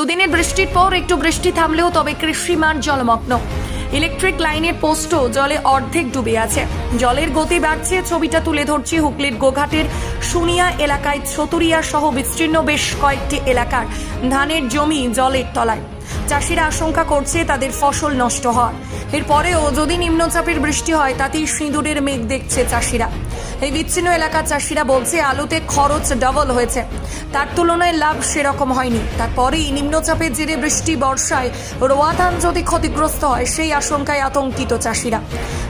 দুদিনের বৃষ্টির পর একটু বৃষ্টি থামলেও তবে কৃষিমান জলমগ্ন। ইলেকট্রিক লাইনের পোস্টও জলে অর্ধেক ডুবে আছে। জলের গতি বাড়ছে, ছবিটা তুলে ধরছি হুগলির গোঘাটের সুনিয়া এলাকায় ছতুরিয়া সহ বিস্তীর্ণ বেশ কয়েকটি এলাকার। ধানের জমি জলের তলায়। চাষিরা আশঙ্কা করছে তাদের ফসল নষ্ট হওয়ার। এরপরেও যদি নিম্নচাপের বৃষ্টি হয়, তাতেই সিঁদুরের মেঘ দেখছে চাষিরা। এই বিচ্ছিন্ন এলাকার চাষিরা বলছে, আলুতে খরচ ডবল হয়েছে। তার তুলনায় লাভ সেরকম হয়নি। তারপরেই নিম্নচাপের জেরে বৃষ্টি বর্ষায় রোয়া ধান যদি ক্ষতিগ্রস্ত হয়, সেই আশঙ্কায় আতঙ্কিত চাষিরা।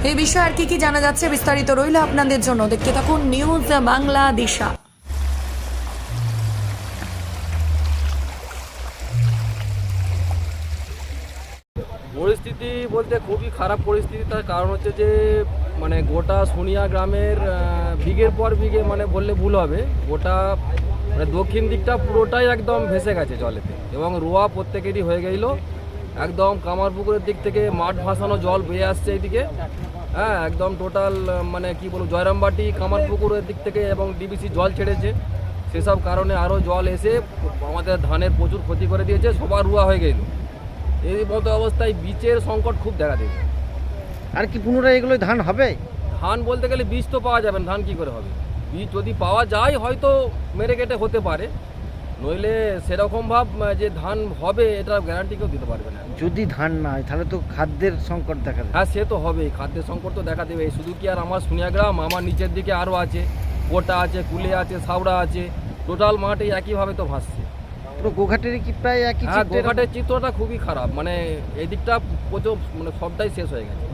এই বিষয়ে আর কি কি জানা যাচ্ছে বিস্তারিত রইল আপনাদের জন্য। দেখতে থাকুন নিউজ বাংলা দিশা বলতে খুবই খারাপ পরিস্থিতি। তার কারণ হচ্ছে যে মানে গোটা সোনিয়া গ্রামের বিঘের পর বিঘে মানে বললে ভুল হবে। গোটা মানে দক্ষিণ দিকটা পুরোটাই একদম ভেসে গেছে জলেতে। এবং রোয়া প্রত্যেকেরই হয়ে গেল একদম কামারপুকুরের দিক থেকে মাঠ ভাসানো জল বয়ে আসছে এইদিকে। হ্যাঁ একদম টোটাল মানে কি বলব, জয়রামবাটি, কামারপুকুরের দিক থেকে এবং ডিবিসি জল ছেড়েছে। সেসব কারণে আরও জল এসে আমাদের ধানের প্রচুর ক্ষতি করে দিয়েছে। সবার রুয়া হয়ে গেল এই মতো অবস্থায় বীজের সংকট খুব দেখা দেবে। আর কি পুনরায় এগুলো ধান হবে? ধান বলতে গেলে বীজ তো পাওয়া যাবে না ধান কি করে হবে? বীজ যদি পাওয়া যায় হয়তো মেরে কেটে হতে পারে। নইলে সেরকম ভাব যে ধান হবে এটা গ্যারান্টি কেউ দিতে পারবে না। যদি ধান না হয় তাহলে তো খাদ্যের সংকট দেখা দেবে। হ্যাঁ সে তো হবেই খাদ্যের সংকট তো দেখা দেবে। শুধু কি আর আমার সোনিয়াগ্রাম আমার নিচের দিকে আরও আছে। কোটা আছে কুলে আছে সাউড়া আছে। টোটাল মাঠে একইভাবে তো ভাসছে। পুরো গোঘাটের কি প্রায় একই হ্যাঁ গোঘাটের চিত্রটা খুবই খারাপ। মানে এই দিকটা প্রচুর মানে সবটাই শেষ হয়ে গেছে।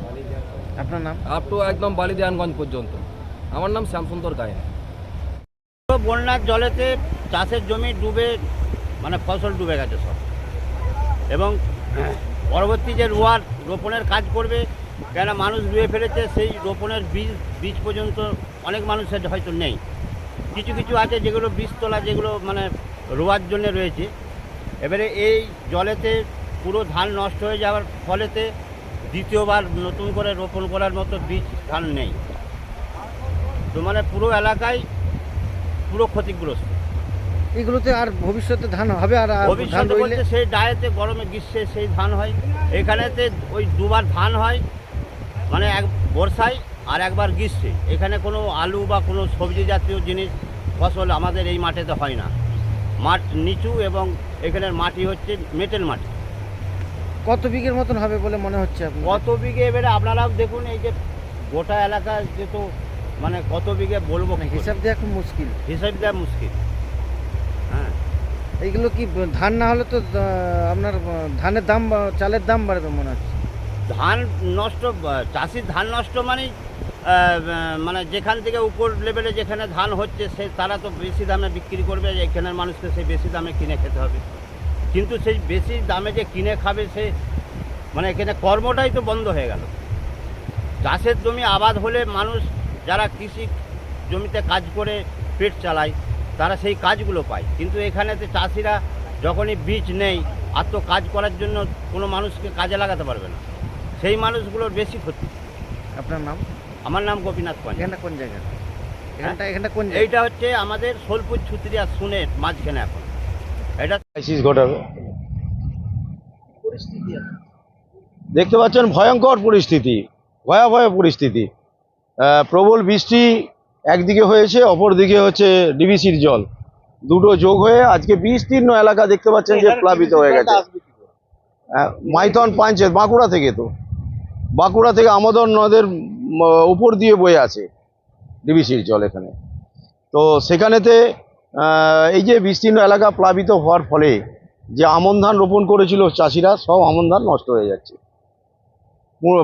আপনার নাম? আপ টু একদম বালিদেয়ানগঞ্জ পর্যন্ত। আমার নাম শ্যামসুন্দর গায়ে পুরো বন্যার জলেতে চাষের জমি ডুবে মানে ফসল ডুবে গেছে সব। এবং পরবর্তী যে রোয়ার রোপণের কাজ করবে কেন মানুষ রুয়ে ফেলেছে সেই রোপণের বীজ বীজ পর্যন্ত অনেক মানুষের হয়তো নেই। কিছু কিছু আছে যেগুলো বীজতলা যেগুলো মানে রোয়ার জন্য রয়েছে। এবারে এই জলেতে পুরো ধান নষ্ট হয়ে যাওয়ার ফলেতে দ্বিতীয়বার নতুন করে রোপণ করার মতো বীজ ধান নেই। তো মানে পুরো এলাকায় পুরো ক্ষতিগ্রস্ত। এগুলোতে আর ভবিষ্যতে ধান হবে আর ভবিষ্যতে বলতে সেই ডায়েতে গরমে গ্রীষ্মে সেই ধান হয়। এখানেতে ওই দুবার ধান হয় মানে এক বর্ষায় আর একবার গ্রীষ্মে। এখানে কোনো আলু বা কোনো সবজি জাতীয় জিনিস ফসল আমাদের এই মাঠেতে হয় না। মাঠ নিচু এবং এখানের মাটি হচ্ছে মেটেল মাটি। কত বিঘের মতন হবে বলে মনে হচ্ছে কত বিঘে এবারে আপনারাও দেখুন এই যে গোটা এলাকা যেহেতু মানে কত বিঘে বলব হিসাব দেওয়া খুব মুশকিল। হিসাব দেওয়া মুশকিল। হ্যাঁ। এইগুলো কি ধান না হলে তো আপনার ধানের দাম বা- চালের দাম বাড়বে মনে হচ্ছে? ধান নষ্ট চাষির ধান নষ্ট আহ, মানে যেখান থেকে উপর লেভেলে যেখানে ধান হচ্ছে, সে তারা তো বেশি দামে বিক্রি করবে, এখানের মানুষকে সেই বেশি দামে কিনে খেতে হবে। কিন্তু সেই বেশি দামে যে কিনে খাবে, সে মানে এখানে কর্মটাই তো বন্ধ হয়ে গেল। চাষের জমি আবাদ হলে মানুষ, যারা কৃষি জমিতে কাজ করে, পেট চালায়, তারা সেই কাজগুলো পায়। কিন্তু এখানেতে চাষিরা যখনই বীজ নেই আর তো কাজ করার জন্য কোনো মানুষকে কাজে লাগাতে পারবে না। সেই মানুষগুলোর বেশি ক্ষতি। আপনার নাম? আমার নাম গোপীনাথ পাঞ্জা এখানটা কোন জায়গা? এখানটা এখানটা কোন এইটা হচ্ছে আমাদের সোলপুর ছুতরিয়া সুনের মাঝখানে এখন। এটা ক্রাইসিস ঘটাবে। দেখতে পাচ্ছেন ভয়ঙ্কর পরিস্থিতি ভয়াবহ পরিস্থিতি। প্রবল বৃষ্টি একদিকে হয়েছে অপর দিকে হচ্ছে ডিবিসির জল। দুটো যোগ হয়ে আজকে বিস্তীর্ণ এলাকা দেখতে পাচ্ছেন যে প্লাবিত হয়ে গেছে। মাইথন পাঞ্চেত বাঁকুড়া থেকে তো। বাঁকুড়া থেকে আমোদন নদের উপর দিয়ে বয়ে আছে ডিবিসির জল এখানে। তো সেখানেতে এই যে বিস্তীর্ণ এলাকা প্লাবিত হওয়ার ফলে যে আমন ধান রোপণ করেছিল চাষিরা, সব আমন ধান নষ্ট হয়ে যাচ্ছে।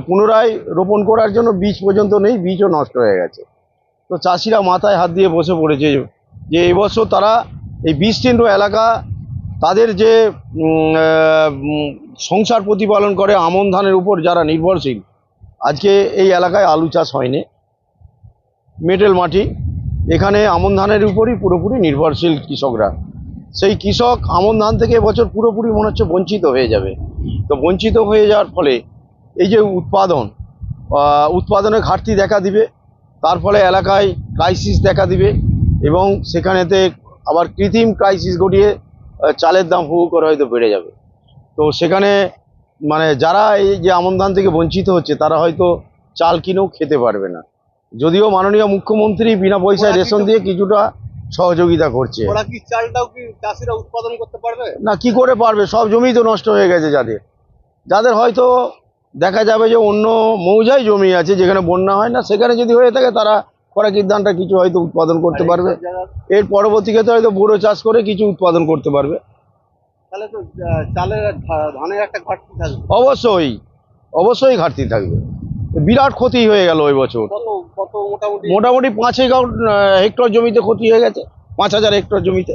পুনরায় রোপণ করার জন্য বীজ পর্যন্ত নেই, বীজও নষ্ট হয়ে গেছে। তো চাষিরা মাথায় হাত দিয়ে বসে পড়েছে যে এবছর তারা এই বিস্তীর্ণ এলাকা তাদের যে সংসার প্রতিপালন করে আমন ধানের উপর যারা নির্ভরশীল আজকে এই এলাকায় আলু চাষ হয়নি। মেটেল মাটি এখানে আমন ধানের উপরই পুরোপুরি নির্ভরশীল কৃষকরা। সেই কৃষক আমন ধান থেকে এবছর পুরোপুরি মনে হচ্ছে বঞ্চিত হয়ে যাবে। তো বঞ্চিত হয়ে যাওয়ার ফলে এই যে উৎপাদন আহ, উৎপাদনে ঘাটতি দেখা দিবে তার ফলে এলাকায় ক্রাইসিস দেখা দিবে এবং সেখানেতে আবার কৃত্রিম ক্রাইসিস ঘটিয়ে চালের দাম হু করে হয়তো বেড়ে যাবে। তো সেখানে মানে যারা এই যে আমন ধান থেকে বঞ্চিত হচ্ছে তারা হয়তো চাল কিনেও খেতে পারবে না। যদিও মাননীয় মুখ্যমন্ত্রী বিনা পয়সায় রেশন দিয়ে কিছুটা সহযোগিতা করছে। ওরা কি চালটাও কি চাষিরা উৎপাদন করতে পারবে? না কি করে পারবে? সব জমি তো নষ্ট হয়ে গেছে যাদের। যাদের হয়তো দেখা যাবে যে অন্য মৌজায় জমি আছে যেখানে বন্যা হয় না সেখানে যদি হয়ে থাকে তারা খরাকির ধানটা কিছু হয়তো উৎপাদন করতে পারবে। এর পরবর্তী ক্ষেত্রে হয়তো বোরো চাষ করে কিছু উৎপাদন করতে পারবে। তাহলে তো চালের ধানের একটা ঘাটতি থাকবে। অবশ্যই অবশ্যই ঘাটতি থাকবে। বিরাট ক্ষতি হয়ে গেল ওই বছর। মোটামুটি? পাঁচ হেক্টর হেক্টর জমিতে ক্ষতি হয়ে গেছে পাঁচ হাজার হেক্টর জমিতে।